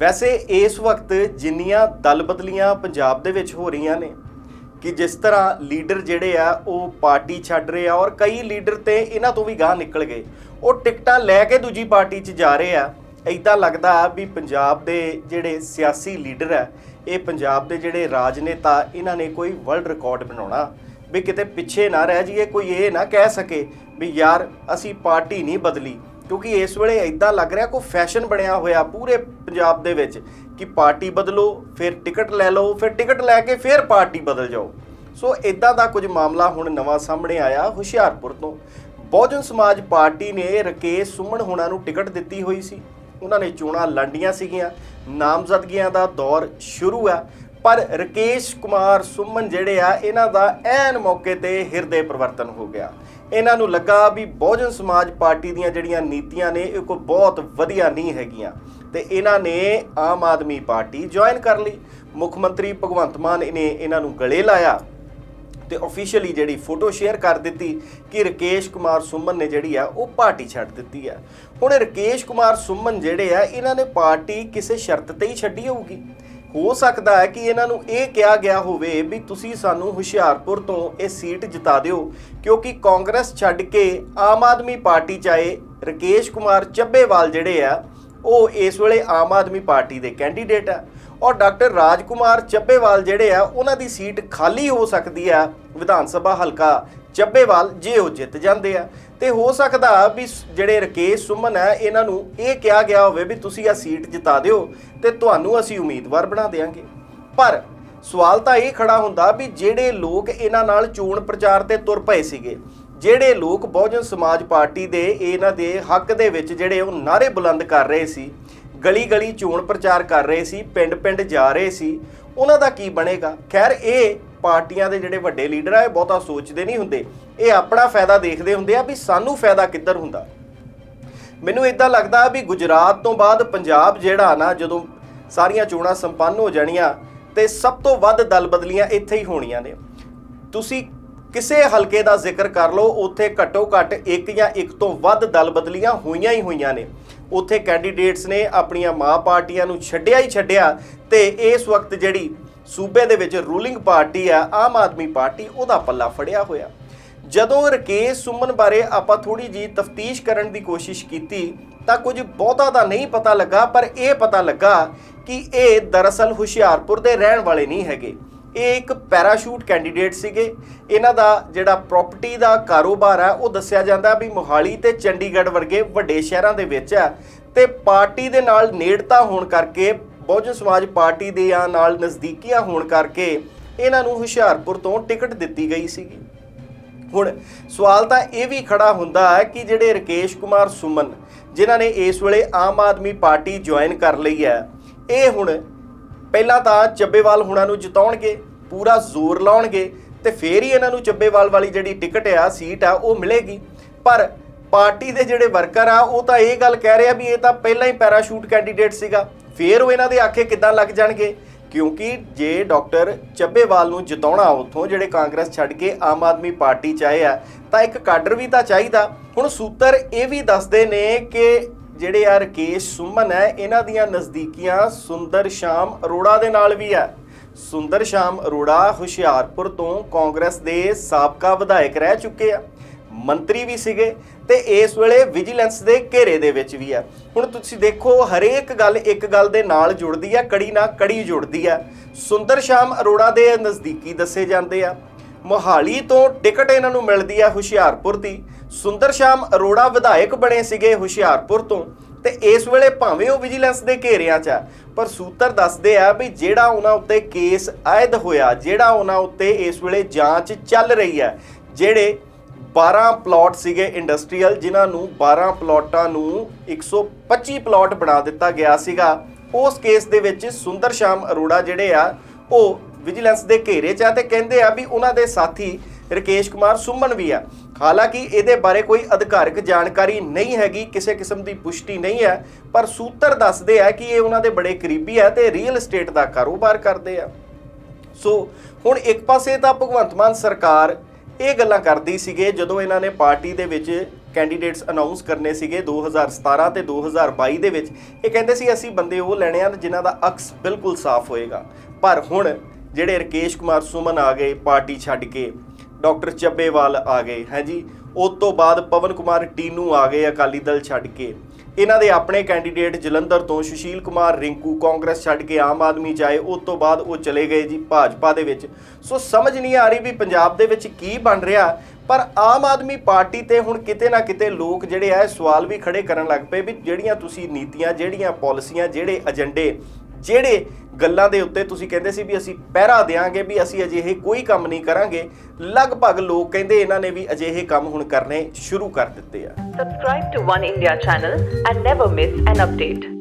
ਵੈਸੇ ਇਸ ਵਕਤ ਜਿੰਨੀਆਂ ਦਲ ਬਦਲੀਆਂ ਪੰਜਾਬ ਦੇ ਵਿੱਚ ਹੋ ਰਹੀਆਂ ਨੇ ਕਿ ਜਿਸ ਤਰ੍ਹਾਂ ਲੀਡਰ ਜਿਹੜੇ ਆ, ਉਹ ਪਾਰਟੀ ਛੱਡ ਰਹੇ ਆ ਔਰ ਕਈ ਲੀਡਰ ਤੇ ਇਹਨਾਂ ਤੋਂ ਵੀ ਗਾਹ ਨਿਕਲ ਗਏ। ਉਹ ਟਿਕਟਾਂ ਲੈ ਕੇ ਦੂਜੀ ਪਾਰਟੀ 'ਚ ਜਾ ਰਹੇ ਆ। ਐਦਾਂ ਲੱਗਦਾ ਵੀ ਪੰਜਾਬ ਦੇ ਜਿਹੜੇ ਸਿਆਸੀ ਲੀਡਰ ਆ, ਇਹ ਪੰਜਾਬ ਦੇ ਜਿਹੜੇ ਰਾਜਨੇਤਾ, ਇਹਨਾਂ ਨੇ ਕੋਈ ਵਰਲਡ ਰਿਕਾਰਡ ਬਣਾਉਣਾ ਵੀ ਕਿਤੇ ਪਿੱਛੇ ਨਾ ਰਹਿ ਜਾਈਏ, ਕੋਈ ਇਹ ਨਾ ਕਹਿ ਸਕੇ ਵੀ ਯਾਰ ਅਸੀਂ ਪਾਰਟੀ ਨਹੀਂ ਬਦਲੀ। ਕਿਉਂਕਿ ਇਸ ਵੇਲੇ ਇਦਾਂ ਲੱਗ ਰਿਹਾ ਕੋਈ ਫੈਸ਼ਨ ਬਣਿਆ ਹੋਇਆ ਪੂਰੇ ਪੰਜਾਬ ਦੇ ਵਿੱਚ ਕਿ ਪਾਰਟੀ ਬਦਲੋ, ਫਿਰ ਟਿਕਟ ਲੈ ਲਓ, ਫਿਰ ਟਿਕਟ ਲੈ ਕੇ ਫਿਰ ਪਾਰਟੀ ਬਦਲ ਜਾਓ। ਸੋ ਇਦਾਂ ਦਾ ਕੁਝ ਮਾਮਲਾ ਹੁਣ ਨਵਾਂ ਸਾਹਮਣੇ ਆਇਆ ਹੁਸ਼ਿਆਰਪੁਰ ਤੋਂ। ਬਹੁਜਨ ਸਮਾਜ ਪਾਰਟੀ ਨੇ ਰਕੇਸ਼ ਸੁਮਨ ਹੋਣਾ ਨੂੰ ਟਿਕਟ ਦਿੱਤੀ ਹੋਈ ਸੀ। ਉਹਨਾਂ ਨੇ ਚੋਣਾਂ ਲੰਡੀਆਂ ਸੀਗੀਆਂ। ਨਾਮਜ਼ਦਗੀਆਂ ਦਾ ਦੌਰ ਸ਼ੁਰੂ ਆ। ਪਰ ਰਕੇਸ਼ ਕੁਮਾਰ ਸੁਮਨ ਜਿਹੜੇ ਆ, ਇਹਨਾਂ ਦਾ ਐਨ ਮੌਕੇ ਤੇ ਹਿਰਦੇ ਪਰਿਵਰਤਨ ਹੋ ਗਿਆ। ਇਹਨਾਂ ਨੂੰ ਲੱਗਾ ਵੀ ਬਹੁਜਨ ਸਮਾਜ ਪਾਰਟੀ ਦੀਆਂ ਜਿਹੜੀਆਂ ਨੀਤੀਆਂ ਨੇ, ਇਹ ਕੋਈ ਬਹੁਤ ਵਧੀਆ ਨਹੀਂ ਹੈਗੀਆਂ। ਤੇ ਇਹਨਾਂ ਨੇ ਆਮ ਆਦਮੀ ਪਾਰਟੀ ਜੁਆਇਨ ਕਰ ਲਈ। ਮੁੱਖ ਮੰਤਰੀ ਭਗਵੰਤ ਮਾਨ ਨੇ ਇਹਨਾਂ ਨੂੰ ਗਲੇ ਲਾਇਆ ਤੇ ਅਫੀਸ਼ੀਅਲੀ ਜਿਹੜੀ ਫੋਟੋ ਸ਼ੇਅਰ ਕਰ ਦਿੱਤੀ ਕਿ ਰਕੇਸ਼ ਕੁਮਾਰ ਸੁਮਨ ਨੇ ਜਿਹੜੀ ਆ, ਉਹ ਪਾਰਟੀ ਛੱਡ ਦਿੱਤੀ ਆ। ਹੁਣ ਰਕੇਸ਼ ਕੁਮਾਰ ਸੁਮਨ ਜਿਹੜੇ ਆ, ਇਹਨਾਂ ਨੇ ਪਾਰਟੀ ਕਿਸੇ ਸ਼ਰਤ ਤੇ ਹੀ ਛੱਡੀ ਹੋਊਗੀ। ਹੋ ਸਕਦਾ ਹੈ ਕਿ ਇਹਨਾਂ ਨੂੰ ਇਹ ਕਿਹਾ ਗਿਆ ਹੋਵੇ ਵੀ ਤੁਸੀਂ ਸਾਨੂੰ ਹੁਸ਼ਿਆਰਪੁਰ ਤੋਂ ਇਹ ਸੀਟ ਜਿਤਾ ਦਿਓ, ਕਿਉਂਕਿ ਕਾਂਗਰਸ ਛੱਡ ਕੇ ਆਮ ਆਦਮੀ ਪਾਰਟੀ ਚ ਆਏ ਰਕੇਸ਼ ਕੁਮਾਰ ਚੱਬੇਵਾਲ ਜਿਹੜੇ ਆ, ਉਹ ਇਸ ਵੇਲੇ ਆਮ ਆਦਮੀ ਪਾਰਟੀ ਦੇ ਕੈਂਡੀਡੇਟ ਆ। ਔਰ ਡਾਕਟਰ ਰਾਜਕੁਮਾਰ ਚੱਬੇਵਾਲ ਜਿਹੜੇ ਆ, ਉਹਨਾਂ ਦੀ ਸੀਟ ਖਾਲੀ ਹੋ ਸਕਦੀ ਆ ਵਿਧਾਨ ਸਭਾ ਹਲਕਾ ਚੱਬੇਵਾਲ ਜੇ ਉਹ ਜਿੱਤ ਜਾਂਦੇ ਆ। ਤੇ ਹੋ ਸਕਦਾ ਵੀ ਜਿਹੜੇ ਰਕੇਸ਼ ਸੁਮਨ ਹੈ ਇਹਨਾਂ ਨੂੰ ਇਹ ਕਿਹਾ ਗਿਆ ਹੋਵੇ ਵੀ ਤੁਸੀਂ ਆ ਸੀਟ ਜਿਤਾ ਦਿਓ ਤੇ ਤੁਹਾਨੂੰ ਅਸੀਂ ਉਮੀਦਵਾਰ ਬਣਾ ਦੇਾਂਗੇ ਪਰ ਸਵਾਲ ਤਾਂ ਇਹ ਖੜਾ ਹੁੰਦਾ ਵੀ ਜਿਹੜੇ ਲੋਕ ਇਹਨਾਂ ਨਾਲ ਚੋਣ ਪ੍ਰਚਾਰ ਤੇ ਤੁਰ ਪਏ ਸੀਗੇ, ਜਿਹੜੇ ਲੋਕ ਬਹੁਜਨ ਸਮਾਜ ਪਾਰਟੀ ਦੇ ਇਹਨਾਂ ਦੇ ਹੱਕ ਦੇ ਵਿੱਚ ਜਿਹੜੇ ਉਹ ਨਾਰੇ ਬੁਲੰਦ ਕਰ ਰਹੇ ਸੀ ਗਲੀ ਗਲੀ ਚੋਣ ਪ੍ਰਚਾਰ ਕਰ ਰਹੇ ਸੀ ਪਿੰਡ ਪਿੰਡ ਜਾ ਰਹੇ ਸੀ, ਉਹਨਾਂ ਦਾ ਕੀ ਬਣੇਗਾ? ਖੈਰ, ਇਹ ਪਾਰਟੀਆਂ ਦੇ ਜਿਹੜੇ ਵੱਡੇ ਲੀਡਰ ਆ, ਇਹ ਬਹੁਤਾ ਸੋਚਦੇ ਨਹੀਂ ਹੁੰਦੇ। ਇਹ ਆਪਣਾ ਫਾਇਦਾ ਦੇਖਦੇ ਹੁੰਦੇ ਆ ਵੀ ਸਾਨੂੰ ਫਾਇਦਾ ਕਿੱਧਰ ਹੁੰਦਾ। ਮੈਨੂੰ ਇਦਾਂ ਲੱਗਦਾ ਵੀ ਗੁਜਰਾਤ ਤੋਂ ਬਾਅਦ ਪੰਜਾਬ ਜਿਹੜਾ ਨਾ, ਜਦੋਂ ਸਾਰੀਆਂ ਚੋਣਾਂ ਸੰਪੰਨ ਹੋ ਜਾਣੀਆਂ ਤੇ ਸਭ ਤੋਂ ਵੱਧ ਦਲ ਬਦਲੀਆਂ ਇੱਥੇ ਹੀ ਹੋਣੀਆਂ ਨੇ। ਤੁਸੀਂ ਕਿਸੇ ਹਲਕੇ ਦਾ ਜ਼ਿਕਰ ਕਰ ਲਓ, ਉੱਥੇ ਘੱਟੋ ਘੱਟ ਇੱਕ ਜਾਂ ਇੱਕ ਤੋਂ ਵੱਧ ਦਲ ਬਦਲੀਆਂ ਹੋਈਆਂ ਹੀ ਹੋਈਆਂ ਨੇ। ਉੱਥੇ ਕੈਂਡੀਡੇਟਸ ਨੇ ਆਪਣੀਆਂ ਮਾਂ ਪਾਰਟੀਆਂ ਨੂੰ ਛੱਡਿਆ ਹੀ ਛੱਡਿਆ ਤੇ ਇਸ ਵਕਤ ਜਿਹੜੀ ਸੂਬੇ ਦੇ ਵਿੱਚ ਰੂਲਿੰਗ ਪਾਰਟੀ ਆ, ਆਮ ਆਦਮੀ ਪਾਰਟੀ, ਉਹਦਾ ਪੱਲਾ ਫੜਿਆ ਹੋਇਆ। ਜਦੋਂ ਰਕੇਸ਼ ਸੁਮਨ ਬਾਰੇ ਆਪਾਂ ਥੋੜੀ ਜੀ ਤਫਤੀਸ਼ ਕਰਨ ਦੀ ਕੋਸ਼ਿਸ਼ ਕੀਤੀ, ਤਾਂ ਕੁਝ ਬਹੁਤਾ ਦਾ ਨਹੀਂ ਪਤਾ ਲੱਗਾ, ਪਰ ਇਹ ਪਤਾ ਲੱਗਾ ਕਿ ਇਹ ਦਰਅਸਲ ਹੁਸ਼ਿਆਰਪੁਰ ਦੇ ਰਹਿਣ ਵਾਲੇ ਨਹੀਂ ਹੈਗੇ। ਇਹ ਇੱਕ ਪੈਰਾਸ਼ੂਟ ਕੈਂਡੀਡੇਟ ਸੀਗੇ। ਇਹਨਾਂ ਦਾ ਜਿਹੜਾ ਪ੍ਰਾਪਰਟੀ ਦਾ ਕਾਰੋਬਾਰ ਹੈ ਉਹ ਦੱਸਿਆ ਜਾਂਦਾ ਵੀ ਮੋਹਾਲੀ ਤੇ ਚੰਡੀਗੜ੍ਹ ਵਰਗੇ ਵੱਡੇ ਸ਼ਹਿਰਾਂ ਦੇ ਵਿੱਚ ਹੈ ਤੇ ਪਾਰਟੀ ਦੇ ਨਾਲ ਨੇੜਤਾ ਹੋਣ ਕਰਕੇ ਬਹੁਜਨ ਸਮਾਜ ਪਾਰਟੀ ਦੇ ਆ ਨਾਲ ਨਜ਼ਦੀਕੀਆਂ ਹੋਣ ਕਰਕੇ ਇਹਨਾਂ ਨੂੰ ਹੁਸ਼ਿਆਰਪੁਰ ਤੋਂ ਟਿਕਟ ਦਿੱਤੀ ਗਈ ਸੀਗੀ। ਹੁਣ ਸਵਾਲ ਤਾਂ ਇਹ ਵੀ ਖੜਾ ਹੁੰਦਾ ਹੈ ਕਿ ਜਿਹੜੇ ਰਕੇਸ਼ ਕੁਮਾਰ ਸੁਮਨ, ਜਿਨ੍ਹਾਂ ਨੇ ਇਸ ਵੇਲੇ ਆਮ ਆਦਮੀ ਪਾਰਟੀ ਜੁਆਇਨ ਕਰ ਲਈ ਹੈ, ਇਹ ਹੁਣ ਪਹਿਲਾਂ ਤਾਂ ਚੱਬੇਵਾਲ ਹੁਣਾਂ ਨੂੰ ਜਿਤਾਉਣਗੇ, ਪੂਰਾ ਜ਼ੋਰ ਲਾਉਣਗੇ ਤੇ ਫੇਰ ਹੀ ਇਹਨਾਂ ਨੂੰ ਚੱਬੇਵਾਲ ਵਾਲੀ ਜਿਹੜੀ ਟਿਕਟ ਆ, ਸੀਟ ਆ, ਉਹ ਮਿਲੇਗੀ। ਪਰ ਪਾਰਟੀ ਦੇ ਜਿਹੜੇ ਵਰਕਰ ਆ, ਉਹ ਤਾਂ ਇਹ ਗੱਲ ਕਹਿ ਰਿਹਾ ਵੀ ਇਹ ਤਾਂ ਪਹਿਲਾਂ ਹੀ ਪੈਰਾਸ਼ੂਟ ਕੈਂਡੀਡੇਟ ਸੀਗਾ। ਫੇਰ ਉਹ ਇਹਨਾਂ ਦੇ ਆਖੇ ਕਿੱਦਾਂ ਲੱਗ ਜਾਣਗੇ? ਕਿਉਂਕਿ ਜੇ ਡਾਕਟਰ ਚੱਬੇਵਾਲ ਨੂੰ ਜਿਤਾਉਣਾ ਉੱਥੋਂ ਜਿਹੜੇ ਕਾਂਗਰਸ ਛੱਡ ਕੇ ਆਮ ਆਦਮੀ ਪਾਰਟੀ ਚਾਹੇ ਆ, ਤਾਂ ਇੱਕ ਕਾਡਰ ਵੀ ਤਾਂ ਚਾਹੀਦਾ। ਹੁਣ ਸੂਤਰ ਇਹ ਵੀ ਦੱਸਦੇ ਨੇ ਕਿ ਜਿਹੜੇ ਆ ਰਕੇਸ਼ ਸੁਮਨ ਹੈ, ਇਹਨਾਂ ਦੀਆਂ ਨਜ਼ਦੀਕੀਆਂ ਸੁੰਦਰ ਸ਼ਾਮ ਅਰੋੜਾ ਦੇ ਨਾਲ ਵੀ ਹੈ ਸੁੰਦਰ ਸ਼ਾਮ ਅਰੋੜਾ ਹੁਸ਼ਿਆਰਪੁਰ ਤੋਂ ਕਾਂਗਰਸ ਦੇ ਸਾਬਕਾ ਵਿਧਾਇਕ ਰਹਿ ਚੁੱਕੇ ਆ। ਮੰਤਰੀ ਵੀ ਸੀਗੇ। ਤੇ ਇਸ ਵੇਲੇ ਵਿਜੀਲੈਂਸ ਦੇ ਘੇਰੇ ਦੇ ਵਿੱਚ ਵੀ ਹੈ ਹੁਣ ਤੁਸੀਂ ਦੇਖੋ, ਹਰੇਕ ਗੱਲ ਇੱਕ ਗੱਲ ਦੇ ਨਾਲ ਜੁੜਦੀ ਹੈ ਕੜੀ ਨਾਲ ਕੜੀ ਜੁੜਦੀ ਹੈ ਸੁੰਦਰ ਸ਼ਾਮ ਅਰੋੜਾ ਦੇ ਨਜ਼ਦੀਕੀ ਦੱਸੇ ਜਾਂਦੇ ਆ। ਮੋਹਾਲੀ ਤੋਂ ਟਿਕਟ ਇਹਨਾਂ ਨੂੰ ਮਿਲਦੀ ਹੈ ਹੁਸ਼ਿਆਰਪੁਰ ਦੀ। ਸੁੰਦਰ ਸ਼ਾਮ ਅਰੋੜਾ ਵਿਧਾਇਕ ਬਣੇ ਸੀਗੇ ਹੁਸ਼ਿਆਰਪੁਰ ਤੋਂ। ਤੇ ਇਸ ਵੇਲੇ ਭਾਵੇਂ ਉਹ ਵਿਜੀਲੈਂਸ ਦੇ ਘੇਰਿਆਂ 'ਚ ਆ, ਪਰ ਸੂਤਰ ਦੱਸਦੇ ਆ ਵੀ ਜਿਹੜਾ ਉਹਨਾਂ ਉੱਤੇ ਕੇਸ ਆਇਦ ਹੋਇਆ, ਜਿਹੜਾ ਉਹਨਾਂ ਉੱਤੇ ਇਸ ਵੇਲੇ ਜਾਂਚ ਚੱਲ ਰਹੀ ਹੈ ਜਿਹੜੇ 12 ਪਲਾਟ ਸੀਗੇ ਇੰਡਸਟਰੀਅਲ, ਜਿਨ੍ਹਾਂ ਨੂੰ 12 ਪਲਾਟਾਂ ਨੂੰ 125 ਪਲਾਟ ਬਣਾ ਦਿੱਤਾ ਗਿਆ ਸੀਗਾ। ਉਸ ਕੇਸ ਦੇ ਵਿੱਚ ਸੁੰਦਰ ਸ਼ਾਮ ਅਰੋੜਾ ਜਿਹੜੇ ਆ, ਉਹ ਵਿਜੀਲੈਂਸ ਦੇ ਘੇਰੇ 'ਚ ਆ ਤੇ ਕਹਿੰਦੇ ਆ ਵੀ ਉਹਨਾਂ ਦੇ ਸਾਥੀ ਰਕੇਸ਼ ਕੁਮਾਰ ਸੁਮਨ ਵੀ ਆ। ਹਾਲਾਂਕਿ ਇਹਦੇ ਬਾਰੇ ਕੋਈ ਅਧਿਕਾਰਕ ਜਾਣਕਾਰੀ ਨਹੀਂ ਹੈਗੀ, ਕਿਸੇ ਕਿਸਮ ਦੀ ਪੁਸ਼ਟੀ ਨਹੀਂ ਹੈ, ਪਰ ਸੂਤਰ ਦੱਸਦੇ ਆ ਕਿ ਇਹ ਉਹਨਾਂ ਦੇ ਬੜੇ ਕਰੀਬੀ ਆ ਤੇ ਰੀਅਲ ਏਸਟੇਟ ਦਾ ਕਾਰੋਬਾਰ ਕਰਦੇ ਆ। ਸੋ ਹੁਣ ਇੱਕ ਪਾਸੇ ਤਾਂ ਭਗਵੰਤ ਮਾਨ ਸਰਕਾਰ ਇਹ ਗੱਲਾਂ ਕਰਦੀ ਸੀਗੇ ਜਦੋਂ ਇਹਨਾਂ ਨੇ ਪਾਰਟੀ ਦੇ ਵਿੱਚ ਕੈਂਡੀਡੇਟਸ ਅਨਾਉਂਸ ਕਰਨੇ ਸੀਗੇ 2017 ਤੇ 2022 ਦੇ ਵਿੱਚ। ਇਹ ਕਹਿੰਦੇ ਸੀ, ਅਸੀਂ ਬੰਦੇ ਉਹ ਲੈਣੇ ਆ ਜਿਨ੍ਹਾਂ ਦਾ ਅਕਸ ਬਿਲਕੁਲ ਸਾਫ਼ ਹੋਏਗਾ। ਪਰ ਹੁਣ ਜਿਹੜੇ ਰਕੇਸ਼ ਕੁਮਾਰ ਸੁਮਨ ਆ ਗਏ ਪਾਰਟੀ ਛੱਡ ਕੇ, ਡਾਕਟਰ ਚੱਬੇਵਾਲ ਆ ਗਏ, ਹੈ ਜੀ? ਉਸ ਤੋਂ ਬਾਅਦ ਪਵਨ ਕੁਮਾਰ ਟੀਨੂ ਆ ਗਏ ਅਕਾਲੀ ਦਲ ਛੱਡ ਕੇ। ਇਹਨਾਂ ਦੇ ਆਪਣੇ ਕੈਂਡੀਡੇਟ ਜਲੰਧਰ ਤੋਂ ਸੁਸ਼ੀਲ ਕੁਮਾਰ ਰਿੰਕੂ ਕਾਂਗਰਸ ਛੱਡ ਕੇ ਆਮ ਆਦਮੀ ਚ ਆਏ ਉਸ ਤੋਂ ਬਾਅਦ ਉਹ ਚਲੇ ਗਏ ਜੀ ਭਾਜਪਾ ਦੇ ਵਿੱਚ। ਸੋ ਸਮਝ ਨਹੀਂ ਆ ਰਹੀ ਵੀ ਪੰਜਾਬ ਦੇ ਵਿੱਚ ਕੀ ਬਣ ਰਿਹਾ, ਪਰ ਆਮ ਆਦਮੀ ਪਾਰਟੀ ਤੇ ਹੁਣ ਕਿਤੇ ਨਾ ਕਿਤੇ ਲੋਕ ਜਿਹੜੇ ਆ ਸਵਾਲ ਵੀ ਖੜੇ ਕਰਨ ਲੱਗ ਪਏ ਵੀ ਜਿਹੜੀਆਂ ਤੁਸੀਂ ਨੀਤੀਆਂ, ਜਿਹੜੀਆਂ ਪਾਲਿਸੀਆਂ ਜਿਹੜੇ ਏਜੰਡੇ ਜਿਹੜੇ ਗੱਲਾਂ ਦੇ ਉੱਤੇ ਤੁਸੀਂ ਕਹਿੰਦੇ ਸੀ ਵੀ ਅਸੀਂ ਪਹਿਰਾ ਦੇਾਂਗੇ ਵੀ ਅਸੀਂ ਅਜਿਹੇ ਕੋਈ ਕੰਮ ਨਹੀਂ ਕਰਾਂਗੇ, ਲਗਭਗ ਲੋਕ ਕਹਿੰਦੇ ਇਹਨਾਂ ਨੇ ਵੀ ਅਜਿਹੇ ਕੰਮ ਹੁਣ ਕਰਨੇ ਸ਼ੁਰੂ ਕਰ ਦਿੱਤੇ ਆ Subscribe to One India channel and never miss an update.